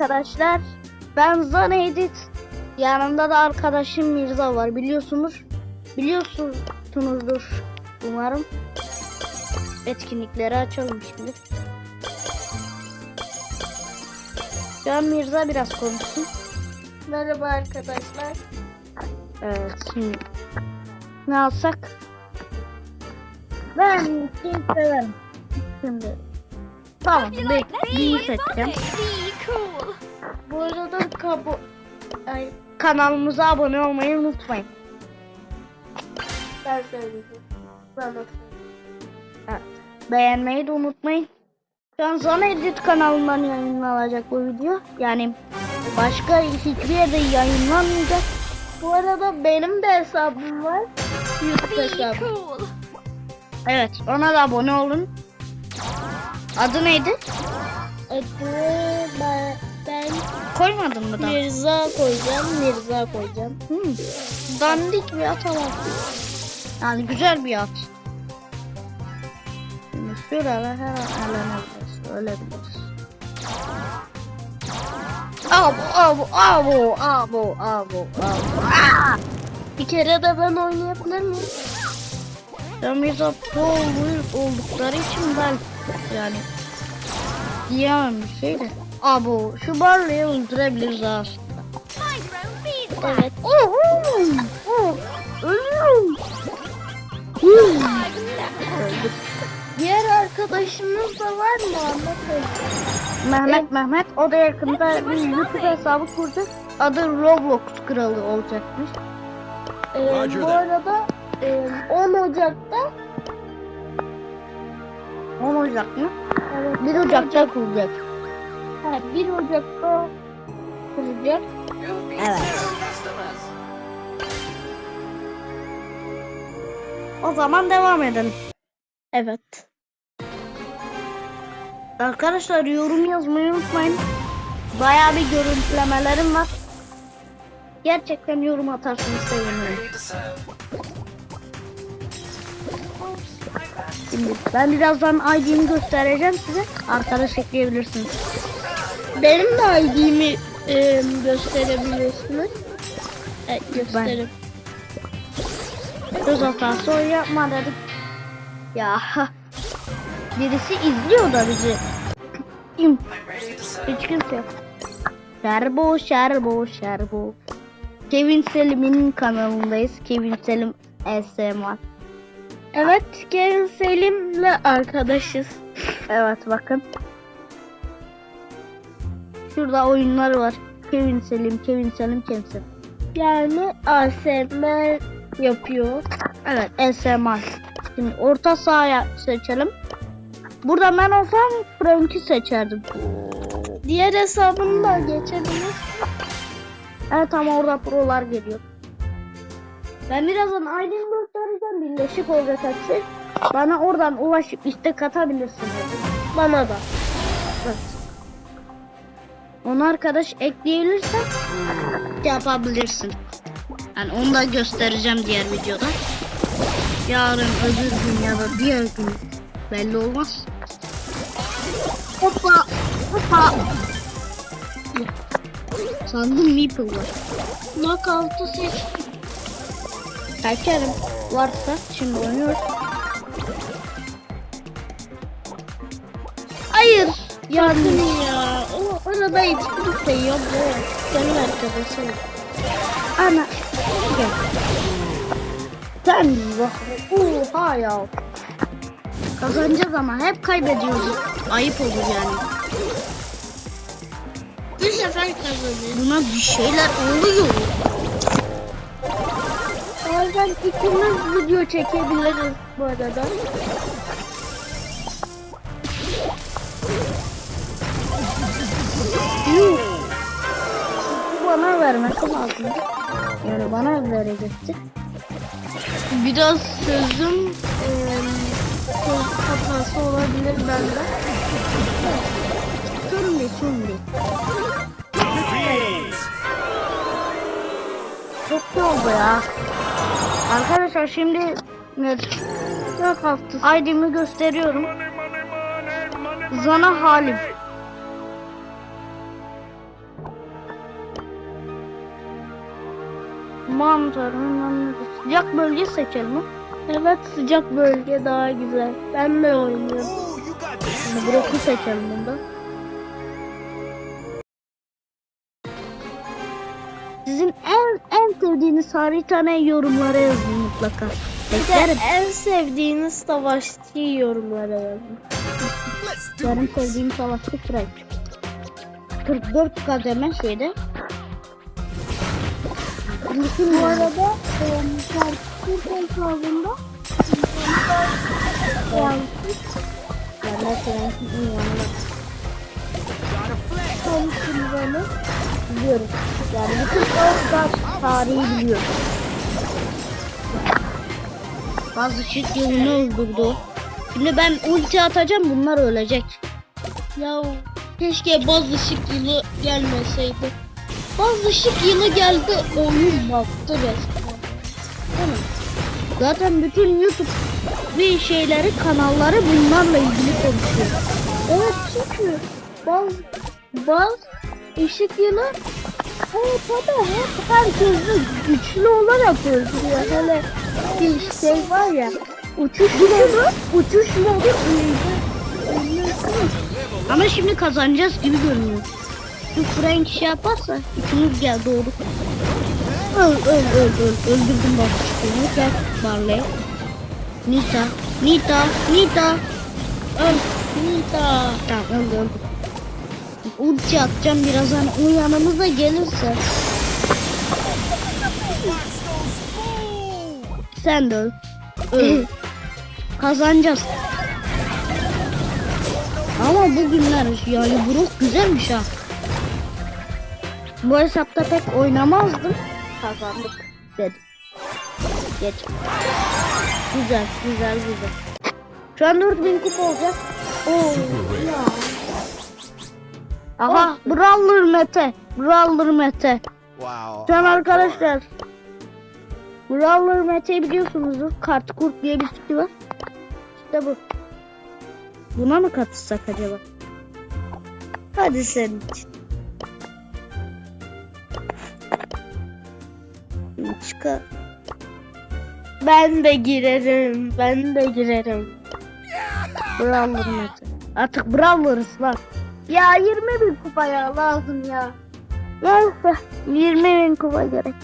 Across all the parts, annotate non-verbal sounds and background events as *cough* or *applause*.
arkadaşlar. Ben Zan Edit. Yanımda da arkadaşım Mirza var. Biliyorsunuz. Biliyorsunuzdur umarım. Etkinlikleri açalım şimdi. Şu an Mirza biraz konuşsun. Merhaba arkadaşlar. Evet şimdi ne alsak? Ben kim severim. Şimdi tamam bir, bir seçeceğim. Cool. Bu arada kabu... Ay Kanalımıza abone olmayı unutmayın. ben söyleyeceğim. Ben de Evet. Beğenmeyi de unutmayın. Şu an Zona Edit kanalından yayınlanacak bu video. Yani başka hiçbir yerde yayınlanmayacak. Bu arada benim de hesabım var. YouTube Be hesabım. cool. Evet ona da abone olun. Adı neydi? Adı ben, ben Koymadın mı da? Mirza koyacağım. Mirza koyacağım. Hmm. Dandik bir at alalım. Yani güzel bir at. Şimdi şuralar her an eğlenebiliriz. Ölebiliriz. Abo, abo, abo, abo, abo, abo. Aa! Bir kere de ben oynayabilir miyim? Ramiza pro ol- oldukları için ben yani diyemem bir şey de. Abo, şu barlıyı öldürebiliriz aslında. Evet. Oh, oh, oh, ölüyorum. Hmm. Öldük. Diğer arkadaşımız da var mı? Anlatayım. Mehmet Mehmet o da yakında bir YouTube hesabı kuracak. Adı Roblox kralı olacakmış. Ee, bu arada e, 10 Ocak'ta 10 Ocak mı? Evet, 1 Ocak'ta kuracak. Ha, 1 Ocak'ta kuracak. Evet. O zaman devam edelim. Evet. Arkadaşlar yorum yazmayı unutmayın. Bayağı bir görüntülemelerim var. Gerçekten yorum atarsanız sevinirim. Şimdi ben birazdan ID'mi göstereceğim size. Arkadaş ekleyebilirsiniz. Benim de ID'mi e, gösterebilirsiniz. Evet gösterim. Göz hatası o yapma dedik. Ya birisi izliyor da bizi. Kim? Hiç kimse yok. Şerbo şerbo şerbo. Kevin Selim'in kanalındayız. Kevin Selim ASMR. Evet Kevin Selim'le arkadaşız. Evet bakın. Şurada oyunlar var. Kevin Selim, Kevin Selim, Kevin Selim. Yani ASMR yapıyor. Evet ASMR. Şimdi orta sahaya seçelim. Burada ben olsam Frank'i seçerdim. Diğer hesabını da geçebilir. Evet ama orada prolar geliyor. Ben birazdan Aydın Birleşik olacak hepsi. Bana oradan ulaşıp istek atabilirsin. Bana da. Evet. Onu arkadaş ekleyebilirsen yapabilirsin. Yani onu da göstereceğim diğer videoda. Yarın öbür gün ya da diğer gün belli olmaz. Hoppa hoppa. Sandım Meeple var. Knockout'u seç. Kaçarım. Varsa şimdi oynuyoruz. Hayır. Yakın ya. O arada hiçbir şey yok. Senin arkadaşın. Ana. Gel. Sen. Oha ya. Kazanacağız ama hep kaybediyoruz. Ayıp olur yani. Bu sefer kazanır. Buna bir şeyler oluyor. Bazen ikimiz video çekebiliriz bu arada. Yuh. Bana vermesi lazım. Yani bana verecekti. Biraz sözüm eee, söz hatası olabilir bende. Sorun değil. Çok iyi oldu ya. Arkadaşlar şimdi Dört haftası ID'mi gösteriyorum. Zana Halim. Mantar. Sıcak bölge seçelim. Evet sıcak bölge daha güzel. Ben de oynuyorum. Şimdi Brock'u seçelim bunda. Sizin en en sevdiğiniz harita ne yorumlara yazın mutlaka. Bir de Beklerim. en sevdiğiniz savaşçı yorumlara yazın. Benim sevdiğim savaşçı Frank. 44 kademe şeyde. Bu arada şarkı hesabında Ben de Frank'in yanına konuşmalarını biliyorum. Yani bütün All-Star tarihi biliyorum. Bazı çift yılını öldürdü. Şimdi ben ulti atacağım bunlar ölecek. Ya keşke baz ışık yılı gelmeseydi. Bazı ışık yılı geldi oyun battı resmen. Zaten bütün YouTube bir şeyleri kanalları bunlarla ilgili konuşuyor. Evet çünkü baz baz ışık yılı evet tabi hep herkesi güçlü olarak öldürüyor. Hele bir şey var ya uçuş modu uçuş modu. Ama şimdi kazanacağız gibi görünüyor. Şu Frank şey yaparsa üçümüz gel doğru. Öl öl öl öl. Öldürdüm bak çıkıyor. Gel Barley. Nita. Nita. Nita. Öl. Nita. Tamam öldü. Ulti atacağım birazdan o yanımıza gelirse. Sen de öl. Öl. *clears throat* Kazanacağız. Ama bugünler yani Brook güzelmiş ha. Bu hesapta pek oynamazdım. Kazandık dedim. Geç. Güzel, güzel, güzel. Şu an 4000 kupa olacak. Oo, ya. Aha, Brawler Mete. Brawler Mete. Wow. Şu an arkadaşlar. Brawler Mete'yi biliyorsunuzdur. Kart kurt diye bir site var. İşte bu. Buna mı katılsak acaba? Hadi senin için. Çıkar. Ben de girerim. Ben de girerim. Brawler Mete. Artık Brawler'ız lan. Ya 20 bin kupaya lazım ya. Neyse 20 bin kupa gerek.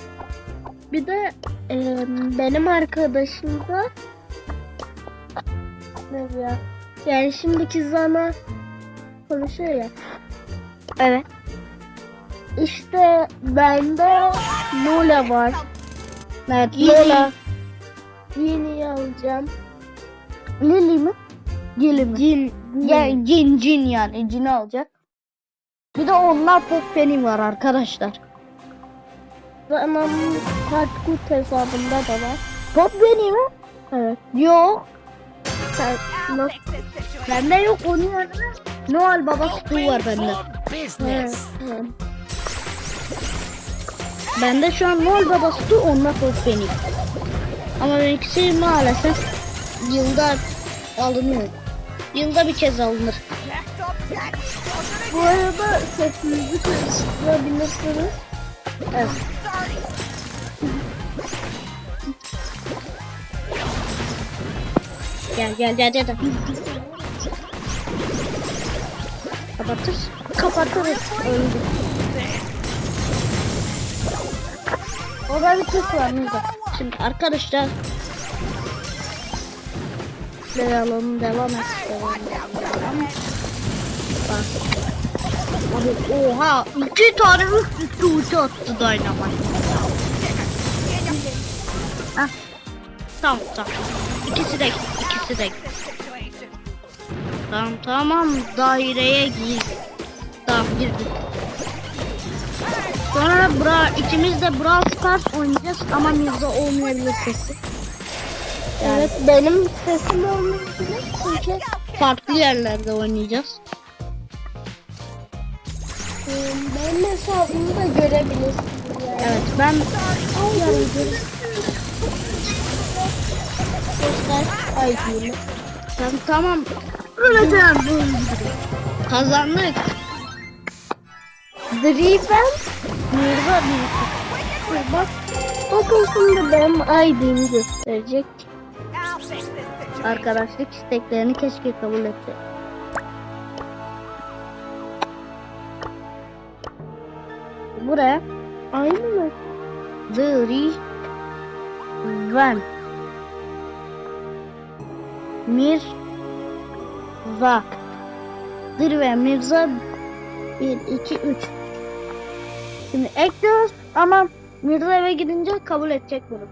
Bir de e, benim arkadaşım da ne ya? Yani şimdiki zaman konuşuyor ya. Evet. İşte bende Lola var. Evet. Lola. Yeni alacağım. Lily mi? Gili mi? Cin. Ya, cin cin yani cini alacak. Bir de onlar pek benim var arkadaşlar. Zaman Hardcore hesabında da var. Top benim mi? Evet. Yok. Sen nasıl? Bende yok onun yanına. Noel Baba Stu var bende. Business. Evet. Bende şu an Noel Baba Stu onlar top benim. Ama benimkisi maalesef yılda alınıyor. Yılda bir kez alınır. Bu arada sesinizi karıştırabilirsiniz. Evet. Gel gel gel gel. Kapatır. Kapatırız. Öldü. Orada bir tık var. Şimdi arkadaşlar Devam et. Devam et. Bak. Abi oha iki tane üst üste ulti attı Dynamite. Tamam tamam. İkisi de ikisi de. Tamam tamam daireye gir. Tamam girdim. Sonra bra ikimiz de Brawl Stars oynayacağız ama Mirza olmayabilir sesi. Evet benim sesim olmayabilir çünkü Farklı yerlerde oynayacağız. e, benim hesabımı da görebilirsiniz. Yani. Evet ben Göster ID'mi. Tamam tamam. Öleceğim. Kazandık. Driven Mirza bir. bak Bakın şimdi benim ID'mi gösterecek. Arkadaşlık isteklerini keşke kabul etse. Buraya Aynı mı? Dri Van Mir Va ve Mirza 1, 2, 3 Şimdi ekliyoruz ama Mirza eve gidince kabul edecek bunu.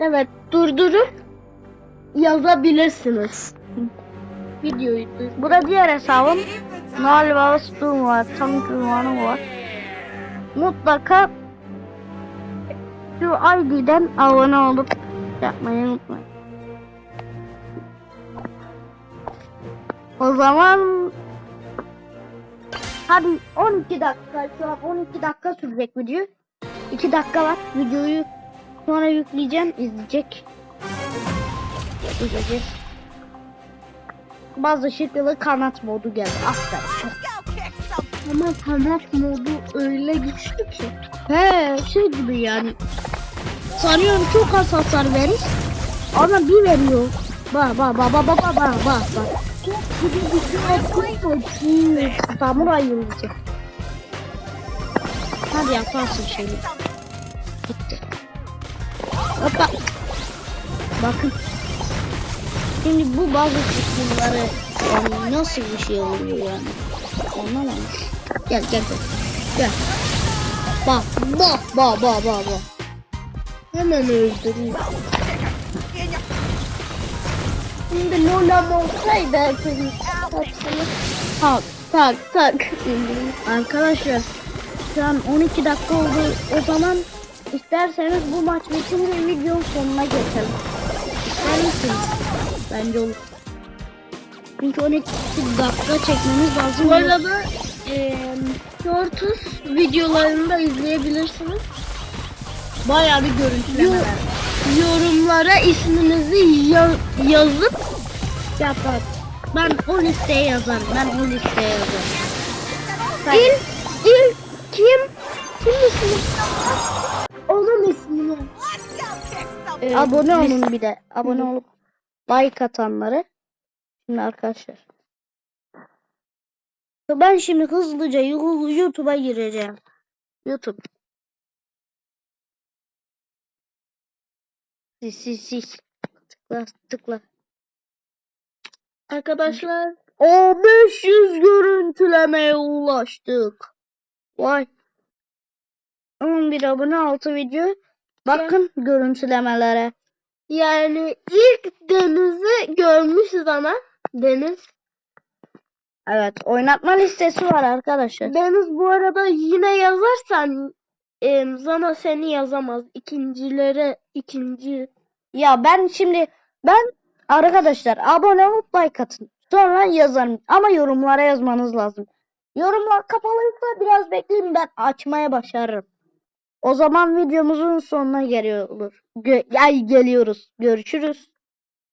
Evet durdurup yazabilirsiniz. Videoyu dur. Bu da diğer hesabım. Noel Babası'm var. Tam ünvanım var. Mutlaka şu ID'den abone olup yapmayı unutmayın. O zaman hadi 12 dakika şu an 12 dakika sürecek video. 2 dakika var. Videoyu sonra yükleyeceğim. izleyecek. İzleyeceğiz. Bazı şekilde kanat modu geldi. Aferin. Ama kanat modu öyle güçlü ki. He şey gibi yani. Sanıyorum çok az hasar verir. Ama bir veriyor. Bak bak bak bak bak. bak. Bir de bütün atıyor. Samuray yıldızı. Hadi yaparsın şeyi. Gitti. Hoppa. Bakın. Şimdi bu bazı kısımları yani nasıl bir şey oluyor yani. Anlamadım. Gel gel gel. Gel. Bak bak bak bak bak bak. Hemen öldürüyor. Şimdi Lola olsaydı hepsini Tak tak tak. Arkadaşlar şu an 12 dakika oldu. O zaman isterseniz bu maç bitince videonun sonuna geçelim. İster misiniz? Bence olur. Çünkü 12 dakika çekmemiz lazım. Bu arada Shortus videolarını da izleyebilirsiniz. bayağı bir görüntülemeler. Yorumlara isminizi ya- yazıp Yapar. Ben o listeye yazarım. Ben o listeye yazarım. ilk ilk kim kim ismi onun ismini. Ee, abone olun bir de. Abone olup like atanları. Şimdi arkadaşlar. Ben şimdi hızlıca YouTube'a gireceğim. YouTube. Sil sil sil. Tıkla tıkla. arkadaşlar O 500 görüntülemeye ulaştık. Vay. 11 abone 6 video. Bakın görüntülemelere. Yani ilk Deniz'i görmüşüz ama Deniz Evet oynatma listesi var arkadaşlar. Deniz bu arada yine yazarsan em, Zana seni yazamaz ikincilere ikinci Ya ben şimdi ben arkadaşlar abone olup like atın. Sonra yazarım ama yorumlara yazmanız lazım. Yorumlar kapalıysa biraz bekleyin ben açmaya başarırım. O zaman videomuzun sonuna geliyor olur. Gö- ay geliyoruz. Görüşürüz.